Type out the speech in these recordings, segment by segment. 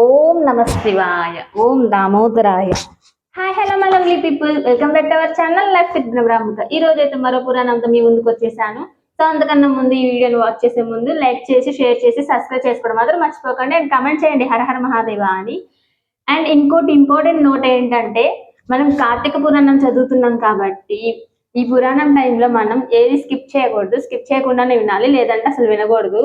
ఓం నమ శివాయ ఓం దామోదరాయ. Hi hello my lovely people welcome back to our channel life with Brahmata ఈ రోజు అయితే మరో పురాణంతో మీ ముందుకు వచ్చేసాను. సో అంతకన్నా ముందు ఈ వీడియోని వాచ్ చేసే ముందు లైక్ చేసి షేర్ చేసి సబ్స్క్రైబ్ చేసుకోవడం మాత్రం మర్చిపోకండి అండ్ కమెంట్ చేయండి. హర హర మహాదేవ అని. అండ్ ఇంకోటి ఇంపార్టెంట్ నోట్ ఏంటంటే మనం కార్తీక పురాణం చదువుతున్నాం కాబట్టి ఈ పురాణం టైంలో మనం ఏది స్కిప్ చేయకూడదు. స్కిప్ చేయకుండానే వినాలి లేదంటే అసలు వినకూడదు.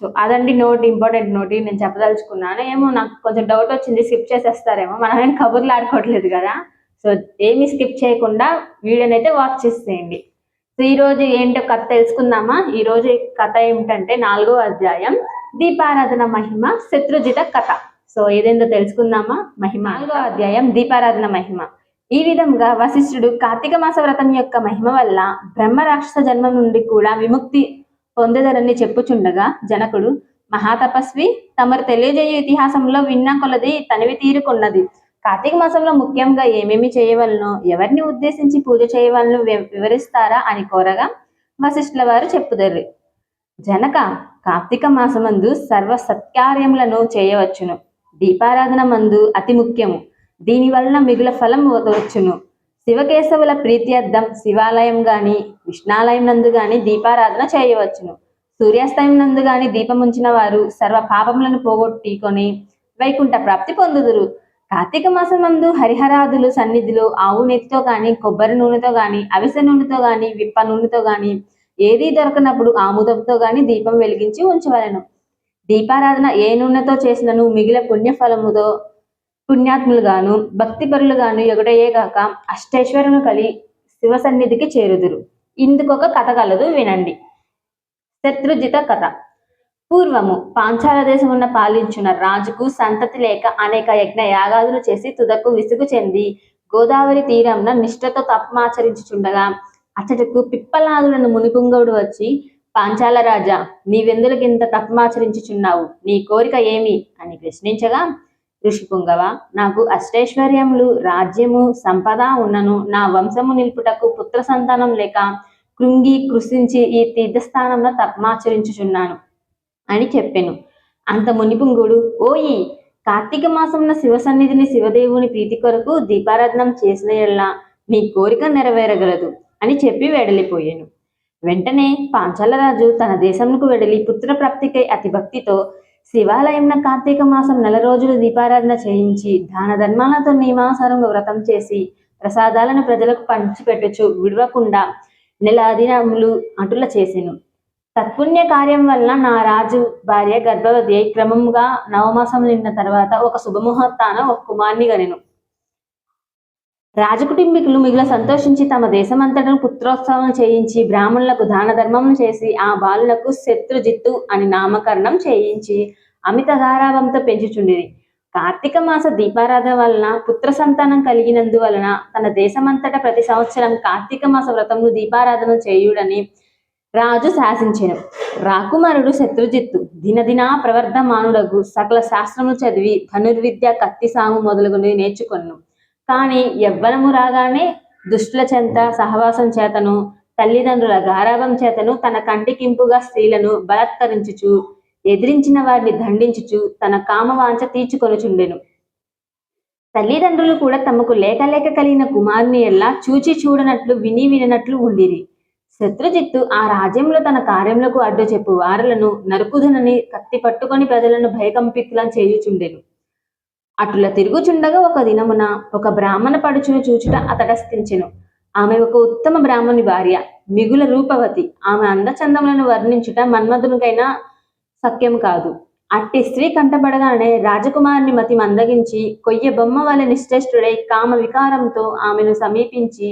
సో అదండి నోట్ ఇంపార్టెంట్ నోట్ నేను చెప్పదలుచుకున్నాను. ఏమో నాకు కొంచెం డౌట్ వచ్చింది. స్కిప్ చేసేస్తారేమో. మనం ఏం కబుర్లు ఆడుకోవట్లేదు కదా. సో ఏమి స్కిప్ చేయకుండా వీడియోని అయితే వాచ్ చేసేయండి. సో ఈ రోజు ఏంటో కథ తెలుసుకుందామా? ఈ రోజు కథ ఏమిటంటే నాలుగో అధ్యాయం దీపారాధన మహిమ శత్రుజిత కథ. సో ఏదేందో తెలుసుకుందామా? మహిమ. నాలుగో అధ్యాయం దీపారాధన మహిమ. ఈ విధంగా వశిష్ఠుడు కార్తీక మాస వ్రతం యొక్క మహిమ వల్ల బ్రహ్మ రాక్షస జన్మం నుండి కూడా విముక్తి పొందెదరని చెప్పుచుండగా జనకుడు మహాతపస్వి తమరు తెలియజేయు ఇతిహాసంలో విన్న కొలది తనివి తీరుకున్నది. కార్తీక మాసంలో ముఖ్యంగా ఏమేమి చేయవలనో ఎవరిని ఉద్దేశించి పూజ చేయవలనో వివరిస్తారా? అని కోరగా వశిష్ఠుల వారు చెప్పుదర్రి. జనక కార్తీక మాసమందు సర్వ సత్కార్యములను చేయవచ్చును. దీపారాధన మందు అతి ముఖ్యము. దీని వలన మిగుల ఫలం వచ్చును శివకేశవుల ప్రీత్యర్థం శివాలయం గాని విష్ణాలయం నందు గాని దీపారాధన చేయవచ్చును. సూర్యాస్తయం నందు గాని దీపముంచిన వారు సర్వ పాపములను పోగొట్టుకొని వైకుంఠ ప్రాప్తి పొందుదురు. కార్తీక మాసం నందు హరిహరాదులు సన్నిధిలో ఆవు నెత్తితో గాని కొబ్బరి నూనెతో గాని అవిసె నూనెతో గాని విప్ప నూనెతో గాని ఏది దొరకనప్పుడు ఆముదంతో గాని దీపం వెలిగించి ఉంచవలెను. దీపారాధన ఏ నూనెతో చేసినను మిగిలిన పుణ్యఫలముతో పుణ్యాత్ములుగాను భక్తిపరులుగాను ఎగుటయే కాక అష్టేశ్వరును కలి శివ సన్నిధికి చేరుదురు. ఇందుకొక కథ కలదు వినండి. శత్రుజిత కథ. పూర్వము పాంచాల దేశమున్న పాలించున్న రాజుకు సంతతి లేక అనేక యజ్ఞ యాగాదులు చేసి తుదకు విసుగు చెంది గోదావరి తీరంన నిష్ఠతో తపమాచరించుచుండగా అతడుకు పిప్పలాదులను మునిపుంగవుడు వచ్చి పాంచాల రాజా నీవెందులకింత తపమాచరించుచున్నావు? నీ కోరిక ఏమి? అని ప్రశ్నించగా ఋషిపుంగవ? నాకు అష్టైశ్వర్యములు రాజ్యము సంపద ఉన్నను. నా వంశము నిలుపుటకు పుత్ర సంతానం లేక కృంగి కృషించి ఈ తీర్థస్థానంలో తపమాచరించుచున్నాను అని చెప్పాను. అంత మునిపుంగుడు ఓయి! కార్తీక మాసంలో శివ సన్నిధిని శివదేవుని ప్రీతి కొరకు దీపారాధనం చేసిన ఎల్లా నీ కోరిక నెరవేరగలదు అని చెప్పి వెడలిపోయాను. వెంటనే పాంచాలరాజు తన దేశంకు వెడలి పుత్ర ప్రాప్తికై అతి భక్తితో శివాలయంన కార్తీక మాసం నెల రోజులు దీపారాధన చేయించి దాన ధర్మాలతో నియమానుసారంగా వ్రతం చేసి ప్రసాదాలను ప్రజలకు పంచిపెట్టచ్చు విడవకుండా నెల దినములు అటుల చేసెను. తత్పుణ్య కార్యం వల్ల నా రాజు భార్య గర్భవతి క్రమంగా నవమాసం నిండిన తర్వాత ఒక శుభముహూర్తాన ఒక కుమార్ని గనెను రాజకుటుంబీకులు మిగుల సంతోషించి తమ దేశమంతటను పుత్రోత్సవం చేయించి బ్రాహ్మణులకు దాన ధర్మం చేసి ఆ బాలులకు శత్రుజిత్తు అని నామకరణం చేయించి అమిత గారాభంతో పెంచుచుండిరి. కార్తీక మాస దీపారాధన వలన పుత్ర సంతానం కలిగినందువలన తన దేశమంతట ప్రతి సంవత్సరం కార్తీక మాస వ్రతము దీపారాధన చేయుడని రాజు శాసించెను. రాకుమారుడు శత్రుజిత్తు దినదినా ప్రవర్ధమానుడగు సకల శాస్త్రము చదివి ధనుర్విద్య కత్తి సాము మొదలుగునవి నేర్చుకొను కానీ యవ్వనము రాగానే దుష్టుల చెంత సహవాసం చేతను తల్లిదండ్రుల గారాభం చేతను తన కంటికింపుగా స్త్రీలను బలాత్కరించుచు ఎదిరించిన వారిని దండించుచు తన కామవాంఛ తీర్చుకొనుచుండెను. తల్లిదండ్రులు కూడా తమకు లేక లేక కలిగిన కుమారుని ఎలా చూచి చూడనట్లు విని విననట్లు ఉండిరి. శత్రుజిత్తు ఆ రాజ్యంలో తన కార్యములకు అడ్డు చెప్పు వారులను నరుకుదనని కత్తి పట్టుకొని ప్రజలను భయకంపితులను చేయుచుండెను. అటుల తిరుగుచుండగా ఒక దినమున ఒక బ్రాహ్మణ పడుచును చూచుట అతడస్థించెను ఆమె ఒక ఉత్తమ బ్రాహ్మణి భార్య మిగుల రూపవతి. ఆమె అందచందములను వర్ణించుట మన్మధునికైనా సత్యం కాదు. అట్టి స్త్రీ కంటపడగానే రాజకుమారుని మతి మందగించి కొయ్య బొమ్మ వల్ల నిశ్చేష్టుడై కామ వికారంతో ఆమెను సమీపించి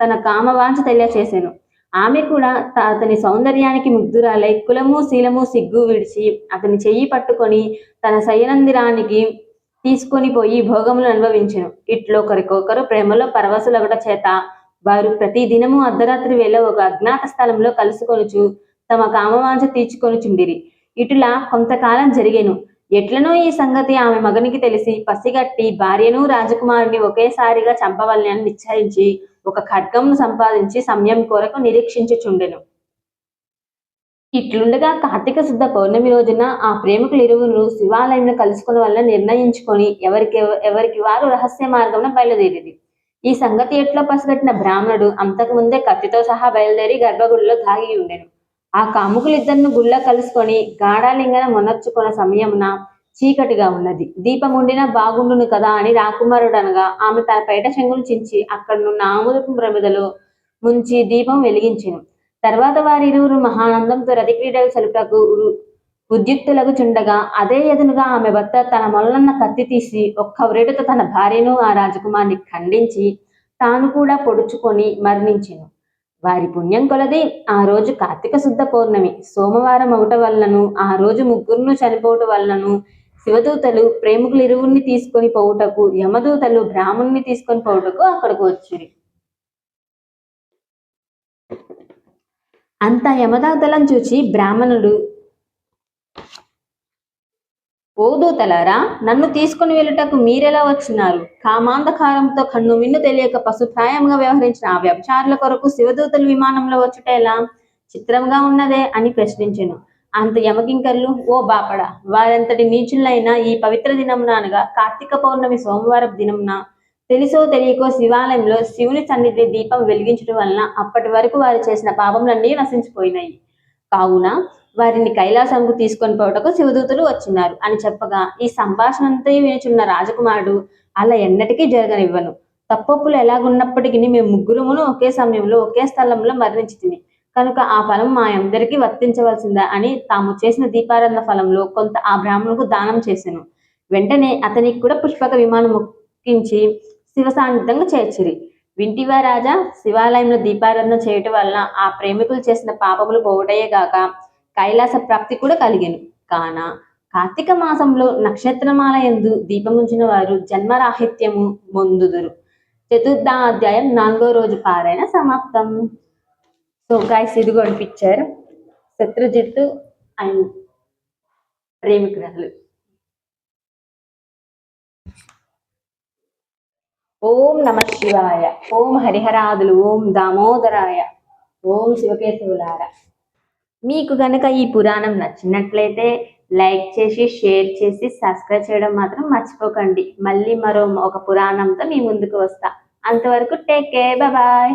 తన కామవాంఛ తెలియచేసెను. ఆమె కూడా అతని సౌందర్యానికి ముగ్ధురాలై కులము శీలము సిగ్గు విడిచి అతని చెయ్యి పట్టుకొని తన శయనందిరానికి తీసుకొని పోయి భోగములు అనుభవించెను. ఇట్లో ఒకరికొకరు ప్రేమలో పరవశులగట చేత వారు ప్రతి దినము అర్ధరాత్రి వేళ ఒక అజ్ఞాత స్థలంలో కలుసుకొనుచు తమ కామవాంఛ తీర్చుకొనుచుండిరి. ఇటులా కొంతకాలం జరిగేను. ఎట్లనో ఈ సంగతి ఆమె మగనికి తెలిసి పసిగట్టి భార్యను రాజకుమారుని ఒకేసారిగా చంపవలని అని నిశ్చయించి ఒక ఖడ్గమును సంపాదించి సమయం కొరకు నిరీక్షించుచుండెను. ఇట్లుండగా కార్తీక శుద్ధ పౌర్ణమి రోజున ఆ ప్రేమికులు ఇరువురు శివాలయంలో కలుసుకోవడం వల్ల నిర్ణయించుకొని ఎవరికి ఎవరికి వారు రహస్య మార్గంలో బయలుదేరింది. ఈ సంగతి ఎట్లో పసిగట్టిన బ్రాహ్మణుడు అంతకు ముందే కత్తితో సహా బయలుదేరి గర్భగుడిలో దాగి ఉండెను. ఆ కాముకులిద్దరిని గుళ్ళ కలుసుకొని గాఢాలింగన మొనర్చుకున్న సమయమున చీకటిగా ఉన్నది. దీపం ఉండినా బాగుండును కదా అని రాకుమారుడు అనగా ఆమె తన పైట చెంగును చించి అక్కడనున్న ఆముదపు ప్రమిదలో ముంచి దీపం వెలిగించెను. తర్వాత వారిరువురు మహానందంతో రతి క్రీడలు సలుపుటకు ఉద్యుక్తులకు చుండగా అదే ఎదునుగా ఆమె భర్త తన మొలన్న కత్తి తీసి ఒక్క వ్రేటుతో తన భార్యను ఆ రాజకుమారిని ఖండించి తాను కూడా పొడుచుకొని మరణించెను. వారి పుణ్యం కొలది ఆ రోజు కార్తీక శుద్ధ పౌర్ణమి. సోమవారం అవట వలనను ఆ రోజు ముగ్గురును చనిపోవటం వలనను శివదూతలు ప్రేమికులు ఇరువురిని తీసుకొని పోవుటకు యమదూతలు బ్రాహ్మణుని తీసుకొని పోవుటకు అక్కడికి వచ్చిరి. అంత యమదాతలం చూచి బ్రాహ్మణుడు ఓ దూతలారా నన్ను తీసుకుని వెళ్ళుటకు మీరెలా వచ్చినారు? కామాంధకారంతో కన్ను మిన్ను తెలియక పశుప్రాయంగా వ్యవహరించిన ఆ వ్యభిచారుల కొరకు శివదూతలు విమానంలో వచ్చుట ఎలా? చిత్రంగా ఉన్నదే? అని ప్రశ్నించెను. అంత యమకింకర్లు ఓ బాపడ వారెంతటి నీచులైనా ఈ పవిత్ర దినమున అనగా కార్తీక పౌర్ణమి సోమవారం దినమున తెలుసో తెలియకో శివాలయంలో శివుని సన్నిధి దీపం వెలిగించడం వలన అప్పటి వరకు వారు చేసిన పాపములన్నీ నశించిపోయినాయి. కావున వారిని కైలాసంకు తీసుకొని పోవటకు శివదూతలు వచ్చినారు. అని చెప్పగా ఈ సంభాషణ అంతా వినిచున్న రాజకుమారుడు అలా ఎన్నటికీ జరగనివ్వను. తప్పప్పులు ఎలాగున్నప్పటికీ మేము ముగ్గురుమును ఒకే సమయంలో ఒకే స్థలంలో మరణించితిమి. కనుక ఆ ఫలం మా అందరికీ వర్తించవలసిందా అని తాము చేసిన దీపారాధన ఫలంలో కొంత ఆ బ్రాహ్మణుకు దానం చేశాను వెంటనే అతనికి కూడా పుష్పక విమానం ముక్కించి శివ సాన్నిధ్యంగా చేర్చిరి. వింటివా రాజా శివాలయంలో దీపారాధన చేయటం వలన ఆ ప్రేమికులు చేసిన పాపములు పోవటయే గాక కైలాస ప్రాప్తి కూడా కలిగెను. కాన కార్తీక మాసంలో నక్షత్రమాల ఎందు దీపముంచిన వారు జన్మరాహిత్యము పొందుదురు. చతుర్థ అధ్యాయం నాలుగో రోజు పారాయణ సమాప్తం. సో గైస్ ఇదిగోండి పిక్చర్ శత్రుజిత్తు అండ్ ప్రేమికురాలు. ఓం నమ శివాయ. ఓం హరిహరాదులు ఓం దామోదరాయ ఓం శివకేశవులార. మీకు గనక ఈ పురాణం నచ్చినట్లయితే లైక్ చేసి షేర్ చేసి సబ్స్క్రైబ్ చేయడం మాత్రం మర్చిపోకండి. మళ్ళీ మరో ఒక పురాణంతో మీ ముందుకు వస్తా. అంతవరకు టేక్ కేర్ బాయ్